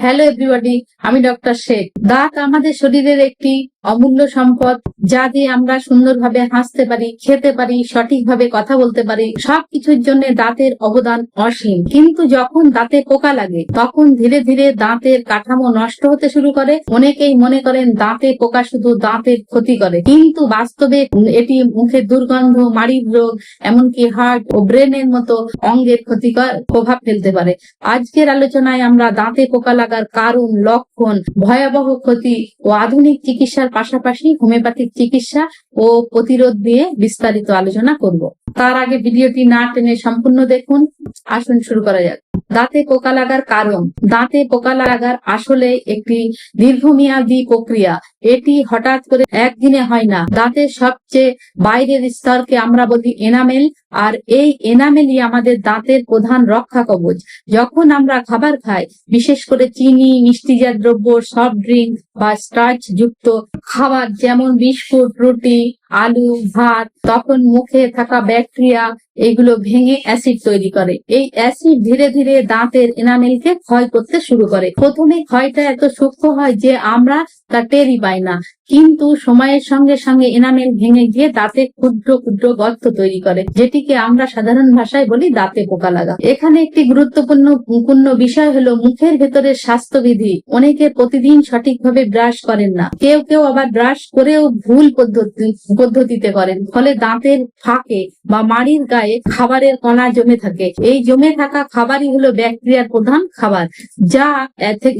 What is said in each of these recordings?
Hello everybody আমি doctor Sheikh. দাঁত আমাদের শরীরের একটি অমূল্য সম্পদ, যা দিয়ে আমরা সুন্দরভাবে হাসতে পারি, খেতে পারি, সঠিকভাবে কথা বলতে পারি, সবকিছুর জন্য দাঁতের অবদান অসীম। কিন্তু যখন দাঁতে পোকা লাগে, তখন ধীরে ধীরে দাঁতের কাঠামো নষ্ট হতে শুরু করে। অনেকেই মনে করেন দাঁতে পোকা শুধু দাঁতের ক্ষতি করে। কিন্তু বাস্তবে এটি মুখের দুর্গন্ধ, মাড়ির রোগ, এমনকি হার্ট ও ব্রেনের মতো অঙ্গের ক্ষতিকর প্রভাব ফেলতে পারে। আজকের আলোচনায় আমরা দাঁতে পোকা লাগার কারণ, লক্ষণ, ভয়াবহ ক্ষতি ও আধুনিক চিকিৎসার পাশাপাশি হোমিওপ্যাথিক চিকিৎসা ও প্রতিরোধ নিয়ে বিস্তারিত আলোচনা করব। তার আগে ভিডিওটি না টেনে সম্পূর্ণ দেখুন, আসুন শুরু করা যাক। দাঁতে পোকা লাগার কারণ। দাঁতে পোকা লাগার আসলে একটি দীর্ঘমেয়াদী প্রক্রিয়া। এটি হঠাৎ করে একদিনে হয় না। দাঁতের সবচেয়ে বাইরের স্তরকে আমরা বলি এনামেল আর এই এনামেলই আমাদের দাঁতের প্রধান রক্ষা কবচ যখন আমরা খাবার খাই, বিশেষ করে চিনি, মিষ্টিজাত দ্রব্য সফট ড্রিঙ্ক বা স্টার্চ যুক্ত খাবার যেমন বিস্কুট, রুটি, আলু, ভাত, তখন মুখে থাকা ব্যাকটেরিয়া এগুলো ভেঙে অ্যাসিড তৈরি করে। এই অ্যাসিড ধীরে ধীরে দাঁতের এনামেলকে ক্ষয় করতে শুরু করে। প্রথমে ক্ষয়টা এত সূক্ষ্ম হয় যে আমরা তা টেরই পাই না। কিন্তু সময়ের সঙ্গে সঙ্গে এনামেল ভেঙে গিয়ে দাঁতে ক্ষুদ্র ক্ষুদ্র গর্ত তৈরি করে, যেটিকে আমরা সাধারণ ভাষায় বলি দাঁতে পোকা লাগা। এখানে একটি গুরুত্বপূর্ণ পূর্ণ বিষয় হলো মুখের ভেতরের স্বাস্থ্যবিধি। অনেকে প্রতিদিন সঠিকভাবে ব্রাশ করেন না। কেউ কেউ আবার ব্রাশ করেও ভুল পদ্ধতি, পদ্ধতিতে করেন। ফলে দাঁতের ফাঁকে বা মাড়ির গায়ে খাবারের কণা জমে থাকে। এই জমে থাকা খাবারই হলো ব্যাকটেরিয়ার প্রধান খাবার, যা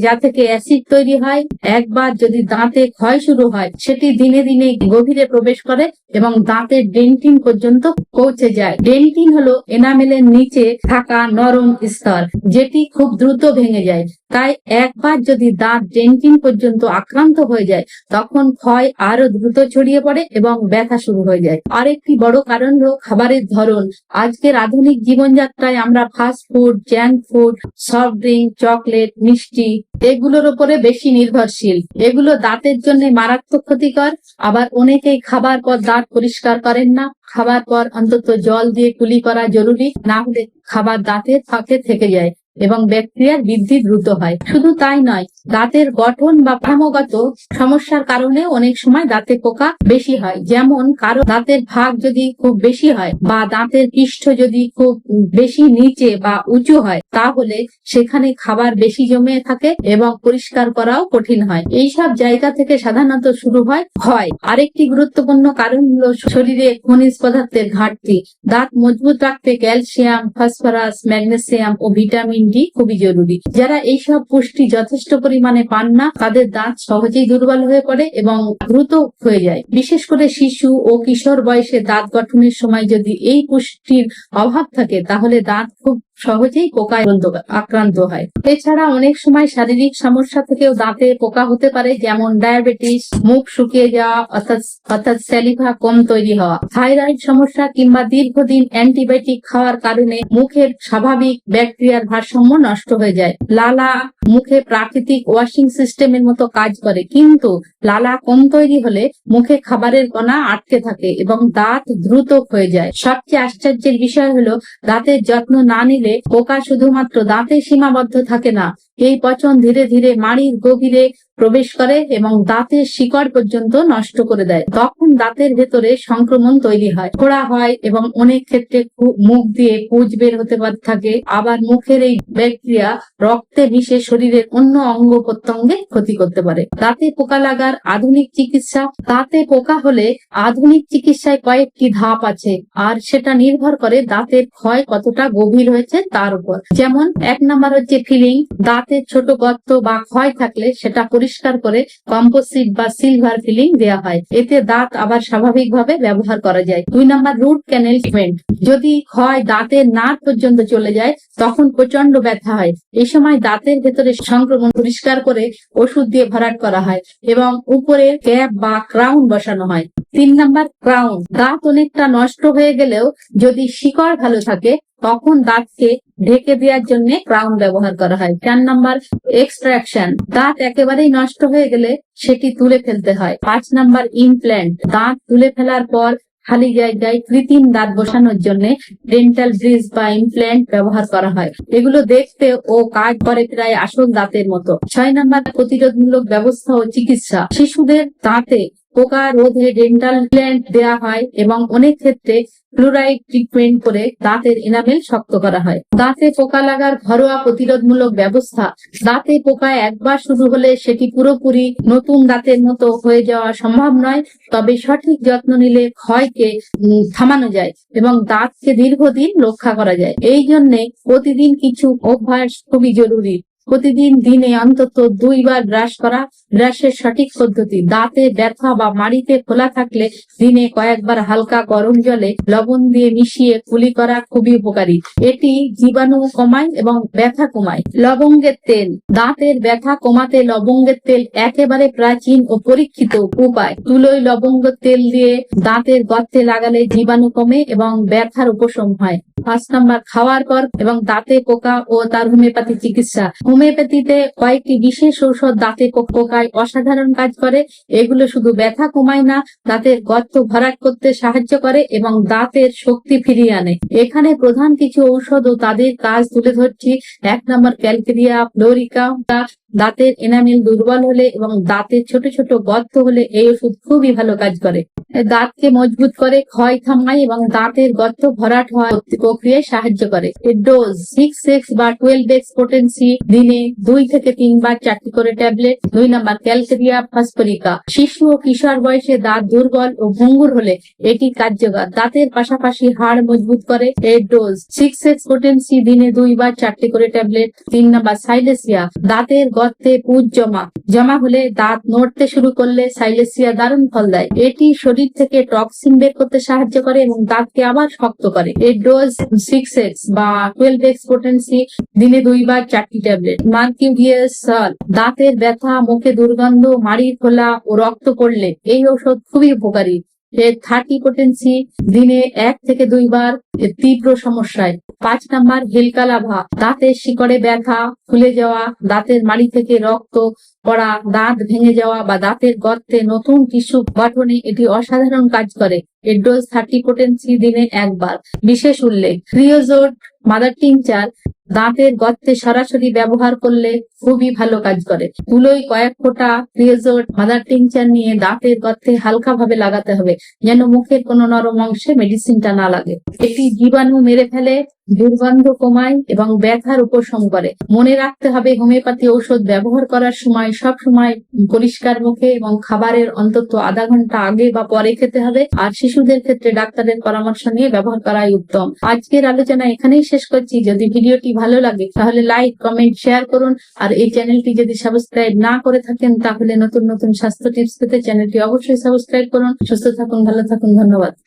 যা থেকে অ্যাসিড তৈরি হয়। একবার যদি দাঁতে ক্ষয় শুরু হয় সেটি দিনে দিনে গভীরে প্রবেশ করে এবং দাঁতের ডেন্টিন পর্যন্ত পৌঁছে যায়। ডেন্টিন হলো এনামেলের নিচে থাকা নরম স্তর, যেটি খুব দ্রুত ভেঙে যায়। তাই একবার যদি দাঁত ডেন্টিন পর্যন্ত আক্রান্ত হয়ে যায়, তখন ক্ষয় আরও দ্রুত ছড়িয়ে পড়ে এবং ব্যথা শুরু হয়ে যায়। আরেকটি বড় কারণ হলো খাবারের ধরন। আজকের আধুনিক জীবনযাত্রায় আমরা fast food junk food soft drink chocolate মিষ্টি, এগুলোর উপরে বেশি নির্ভরশীল। এগুলো দাঁতের জন্য মারাত্মক ক্ষতিকর, আবার অনেকেই খাবার পর দাঁত পরিষ্কার করেন না। খাবার পর অন্তত জল দিয়ে কুলি করা জরুরি, না হলে খাবার দাঁতে ফাঁকে থেকে যায়। এবং ব্যাকটেরিয়ার বৃদ্ধি দ্রুত হয়। শুধু তাই নয়, দাঁতের গঠন বা কাঠামোগত সমস্যার কারণে অনেক সময় দাঁতে পোকা বেশি হয়। যেমন, কারও দাঁতের ভাগ যদি খুব বেশি হয় বা দাঁতের পৃষ্ঠ যদি খুব বেশি নিচে বা উঁচু হয়, তাহলে সেখানে খাবার বেশি জমে থাকে এবং পরিষ্কার করাও কঠিন হয়। এইসব জায়গা থেকে সাধারণত শুরু হয়, ক্ষয়। আরেকটি গুরুত্বপূর্ণ কারণ হলো শরীরে খনিজ পদার্থের ঘাটতি। দাঁত মজবুত রাখতে ক্যালসিয়াম, ফসফরাস, ম্যাগনেসিয়াম ও ভিটামিন ডি খুবই জরুরি। যারা এইসব পুষ্টি যথেষ্ট পরিমাণে পান না, তাদের দাঁত সহজেই দুর্বল হয়ে পড়ে এবং দ্রুত হয়ে যায়। বিশেষ করে শিশু ও কিশোর বয়সে দাঁত গঠনের সময় যদি এই পুষ্টির অভাব থাকে, তাহলে দাঁত খুব সহজেই পোকায় আক্রান্ত- হয়। এছাড়া অনেক সময় শারীরিক সমস্যা থেকেও দাঁতে পোকা হতে পারে, যেমন ডায়াবেটিস, মুখ শুকিয়ে যাওয়া, অর্থাৎ স্যালিভা কম তৈরি হওয়া, থাইরয়েড সমস্যা কিংবা দীর্ঘদিন অ্যান্টিবায়োটিক খাওয়ার কারণে মুখের স্বাভাবিক ব্যাকটেরিয়ার ভারসাম্য নষ্ট হয়ে যায়। লালা মুখে প্রাকৃতিক ওয়াশিং সিস্টেমের মতো কাজ করে, কিন্তু লালা কম তৈরি হলে মুখে খাবারের কণা আটকে থাকে এবং দাঁত দ্রুত হয়ে যায়। সবচেয়ে আশ্চর্যের বিষয় হলো, দাঁতের যত্ন না নিলে পোকা শুধুমাত্র দাঁতে সীমাবদ্ধ থাকে না। এই পচন ধীরে ধীরে মাড়ির গভীরে প্রবেশ করে এবং দাঁতের শিকড় পর্যন্ত নষ্ট করে দেয়। তখন দাঁতের ভেতরে সংক্রমণ তৈরি হয়। ফোড়া হয় এবং অনেক ক্ষেত্রে মুখ দিয়ে পুজ বের হতে পার- থাকে। আবার মুখের এই ব্যাকটেরিয়া রক্তে মিশে শরীরের অন্য অঙ্গ প্রত্যঙ্গে ক্ষতি করতে পারে। দাঁতে পোকা লাগার আধুনিক চিকিৎসা। দাঁতে পোকা হলে আধুনিক চিকিৎসায় কয়েকটি ধাপ আছে আর সেটা নির্ভর করে দাঁতের ক্ষয় কতটা গভীর হয়েছে তার উপর। যেমন, এক নাম্বার হচ্ছে ফিলিং। দাঁতের ছোট গর্ত বা ক্ষয় থাকলে সেটা পরিষ্কার করে কম্পোসিট বা সিলভার ফিলিং দেওয়া হয়। এতে দাঁত আবার স্বাভাবিকভাবে ব্যবহার করা যায়। দুই নাম্বার, রুট ক্যানেল যদি ক্ষয় দাঁতের নাক পর্যন্ত চলে যায়, তখন প্রচণ্ড ব্যথা হয়। এই সময় দাঁতের ভেতরে সংক্রমণ পরিষ্কার করে ওষুধ দিয়ে ভরাট করা হয় এবং উপরে ক্যাপ বা ক্রাউন বসানো হয়। তিন নাম্বার ক্রাউন দাঁত অনেকটা নষ্ট হয়ে গেলেও যদি শিকড় ভালো থাকে, তখন দাঁতকে ঢেকে দেওয়ার জন্য ক্রাউন ব্যবহার করা হয়। চার নাম্বার এক্সট্রাকশন দাঁত একেবারেই নষ্ট হয়ে গেলে সেটি তুলে ফেলতে হয়। পাঁচ নাম্বার ইমপ্ল্যান্ট দাঁত তুলে ফেলার পর খালি জায়গায় কৃত্রিম দাঁত বসানোর জন্য ডেন্টাল ব্রিজ বা ইমপ্ল্যান্ট ব্যবহার করা হয়। এগুলো দেখতে ও কাজ করে প্রায় আসল দাঁতের মতো। ছয় নম্বর প্রতিরোধমূলক ব্যবস্থা ও চিকিৎসা, শিশুদের দাঁতে পোকা রোধে ডেন্টাল প্ল্যান্ট দেওয়া হয় এবং অনেক ক্ষেত্রে ফ্লুরাইড ট্রিটমেন্ট করে দাঁতের এনামেল শক্ত করা হয়। দাঁতে পোকা লাগার ঘরোয়া প্রতিরোধমূলক ব্যবস্থা, দাঁতে পোকা একবার শুরু হলে সেটি পুরোপুরি নতুন দাঁতের মতো হয়ে যাওয়া সম্ভব নয়, তবে সঠিক যত্ন নিলে ক্ষয়কে থামানো যায় এবং দাঁতকে দীর্ঘদিন রক্ষা করা যায়। এই জন্যে প্রতিদিন কিছু অভ্যাস খুবই জরুরি। প্রতিদিন দিনে অন্তত দুইবার ব্রাশ করা ব্রাশের সঠিক পদ্ধতি। দাঁতে ব্যথা বা মাড়িতে খোলা থাকলে দিনে কয়েকবার হালকা গরম জলে লবণ দিয়ে মিশিয়ে কুলি করা খুবই উপকারী। এটি জীবাণু কমায় এবং ব্যথা কমায়। লবঙ্গের তেল। দাঁতের ব্যথা কমাতে লবঙ্গের তেল একেবারে প্রাচীন ও পরীক্ষিত উপায়। তুলোয় লবঙ্গ তেল দিয়ে দাঁতের গর্তে লাগালে জীবাণু কমে এবং ব্যথার উপশম হয়। পাঁচ নাম্বার, খাওয়ার পর এবং দাঁতে পোকা ও তার হোমিওপ্যাথি চিকিৎসা। হোমিওপ্যাথিতে কয়েকটি বিশেষ ঔষধ দাঁতে পোকায় অসাধারণ কাজ করে। এগুলো শুধু ব্যথা কমায় না, দাঁতের গর্ত ভরাট করতে সাহায্য করে এবং দাঁতের শক্তি ফিরিয়ে আনে। এখানে প্রধান কিছু ঔষধ ও তাদের কাজ তুলে ধরছি। এক নম্বর ক্যালকেরিয়া, ফ্লোরিকা দাঁতের এনামেল দুর্বল হলে এবং দাঁতের ছোট ছোট গর্ত হলে এই ওষুধ খুবই ভালো কাজ করে। দাঁতকে মজবুত করে, ক্ষয় থামায় এবং দাঁতের গর্ত ভরাট হওয়ার প্রক্রিয়ায় সাহায্য করে। এর ডোজ সিক্স এক্স বা টুয়েলভ এক্স পোটেন্সি দিনে দুই থেকে তিনবার চারটি করে ট্যাবলেট দুই নাম্বার ক্যালকেরিয়া ফসফরিকা। শিশু ও কিশোর বয়সে দাঁত দুর্বল ও ভঙ্গুর হলে এটি কার্যকর। দাঁতের পাশাপাশি হাড় মজবুত করে, এর ডোজ সিক্স এক্স পোটেন্সি দিনে দুইবার চারটি করে ট্যাবলেট তিন নাম্বার সাইলেসিয়া। দাঁতের গর্তে পুজ জমা। জমা হলে দাঁত নড়তে শুরু করলে সাইলেসিয়া দারুণ ফল দেয়। এটি শরীর থেকে টক্সিন বের করতে সাহায্য করে এবং দাঁতকে আবার শক্ত করে। এর ডোজ সিক্স এক্স বা টুয়েলভ এক্স পোটেন্সি দিনে দুইবার চারটি ট্যাবলেট। মার্কিউরিয়াস সল দাঁতের ব্যথা, মুখে দুর্গন্ধ, মাড়ি খোলা ও রক্ত পড়লে এই ঔষধ খুবই উপকারী। এর থার্টি পোটেন্সি দিনে এক থেকে দুইবার তীব্র সমস্যায় পাঁচ নাম্বার হেলকা লাভা দাঁতের শিকড়ে ব্যথা, ফুলে যাওয়া, দাঁতের মাড়ি থেকে রক্ত পড়া, দাঁত ভেঙে যাওয়া বা দাঁতের গর্তে নতুন টিস্যু গঠনে এটি অসাধারণ কাজ করে। এর ডোজ থার্টি পোটেন্সি দিনে একবার। বিশেষ উল্লেখ, ক্রিওজোট, মাদার টিংচার, দাঁতের গর্তে সরাসরি ব্যবহার করলে খুবই ভালো কাজ করে। তুলোয় কয়েক ফোঁটা ক্রিওজোট, মাদার টিংচার নিয়ে দাঁতের গর্তে হালকা ভাবে লাগাতে হবে, যেন মুখের কোনো নরম অংশে মেডিসিনটা না লাগে। এটি জীবাণু মেরে ফেলে দুর্গন্ধ কমায় এবং ব্যথার উপশম করে। মনে রাখতে হবে, হোমিওপ্যাথি ঔষধ ব্যবহার করার সময় সব সময় পরিষ্কার মুখে এবং খাবারের অন্তত আধা ঘণ্টা আগে বা পরে খেতে হবে। আর শিশুদের ক্ষেত্রে ডাক্তারের পরামর্শ নিয়ে ব্যবহার করাই উত্তম। আজকের আলোচনা এখানেই শেষ করছি। যদি ভিডিওটি ভালো লাগে, তাহলে লাইক, কমেন্ট, শেয়ার করুন। আর এই চ্যানেলটি যদি সাবস্ক্রাইব না করে থাকেন, তাহলে নতুন নতুন স্বাস্থ্য টিপস পেতে চ্যানেলটি অবশ্যই সাবস্ক্রাইব করুন। সুস্থ থাকুন, ভালো থাকুন, ধন্যবাদ।